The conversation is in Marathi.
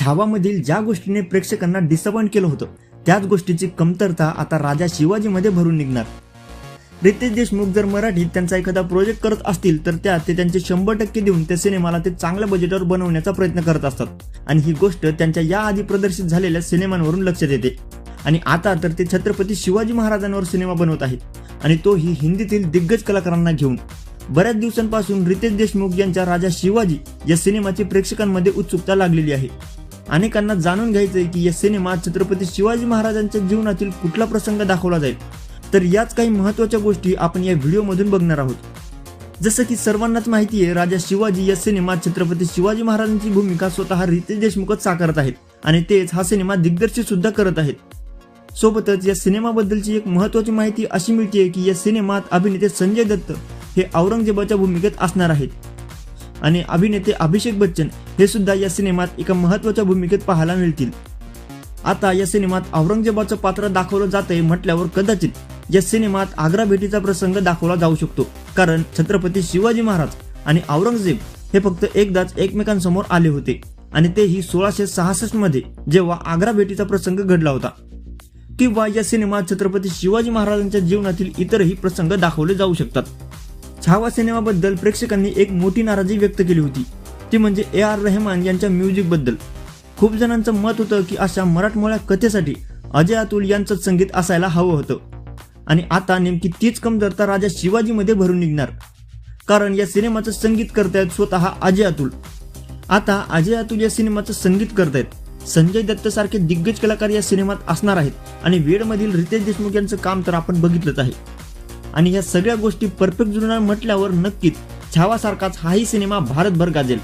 छावामधील ज्या गोष्टीने प्रेक्षकांना डिसअपॉइंट केलं होतं त्याच गोष्टीची कमतरता आता राजा शिवाजीमध्ये भरून निघणार. रितेश देशमुख जर मराठीत त्यांचा एखादा प्रोजेक्ट करत असतील तर त्यात ते त्यांचे शंभर टक्के देऊन त्या सिनेमाला ते चांगल्या बजेटवर बनवण्याचा प्रयत्न करत असतात. आणि ही गोष्ट त्यांच्या याआधी प्रदर्शित झालेल्या सिनेमांवरून लक्षात येते. आणि आता तर ते छत्रपती शिवाजी महाराजांवर सिनेमा बनवत आहेत. आणि तोही हिंदीतील दिग्गज कलाकारांना घेऊन. बऱ्याच दिवसांपासून रितेश देशमुख यांच्या राजा शिवाजी या सिनेमाची प्रेक्षकांमध्ये उत्सुकता लागलेली आहे. अनेकांना जाणून घ्यायचंय की या सिनेमात छत्रपती शिवाजी महाराजांच्या जीवनातील कुठला प्रसंग दाखवला जाईल? तर याच काही महत्त्वाच्या गोष्टी आपण या व्हिडिओमधून बघणार आहोत. जसं की सर्वांनाच माहिती आहे राजा शिवाजी या सिनेमात छत्रपती शिवाजी महाराजांची भूमिका स्वतः रितेश देशमुखच साकारत आहेत आणि तेच हा सिनेमा दिग्दर्शित सुद्धा करत आहेत. सोबतच या सिनेमाबद्दलची एक महत्वाची माहिती अशी मिळते की या सिनेमात अभिनेते संजय दत्त हे औरंगजेबाच्या भूमिकेत असणार आहेत. आणि अभिनेते अभिषेक बच्चन हे सुद्धा या सिनेमात एका महत्त्वाच्या भूमिकेत पाहायला मिळतील. आता या सिनेमात औरंगजेबाचं पात्र दाखवलं जातंय म्हटल्यावर कदाचित या सिनेमात आग्रा भेटीचा प्रसंग दाखवला जाऊ शकतो. कारण छत्रपती शिवाजी महाराज आणि औरंगजेब हे फक्त एकदाच एकमेकांसमोर आले होते. आणि तेही सोळाशे सहासष्टमध्ये जेव्हा आग्रा भेटीचा प्रसंग घडला होता. किंवा या सिनेमात छत्रपती शिवाजी महाराजांच्या जीवनातील इतरही प्रसंग दाखवले जाऊ शकतात. छावा सिनेमाबद्दल प्रेक्षकांनी एक मोठी नाराजी व्यक्त केली होती. ती म्हणजे ए आर रहमान यांच्या म्युझिकबद्दल खूप जणांचं मत होतं की अशा मराठमोळ्या कथेसाठी अजय अतुल यांचं संगीत असायला हवं होतं. आणि आता नेमकी तीच कमतरता राजा शिवाजीमध्ये भरून निघणार. कारण या सिनेमाचं संगीत करतायत स्वतः अजय अतुल. आता अजय अतुल या सिनेमाचं संगीत करतायत. संजय दत्त सारखे दिग्गज कलाकार या सिनेमात असणार आहेत. आणि वेडमधील रितेश देशमुख यांचं काम तर आपण बघितलंच आहे. आणि या सगळ्या गोष्टी परफेक्ट जुळणार म्हटल्यावर नक्कीच छावासारखाच हाही सिनेमा भारतभर गाजेल.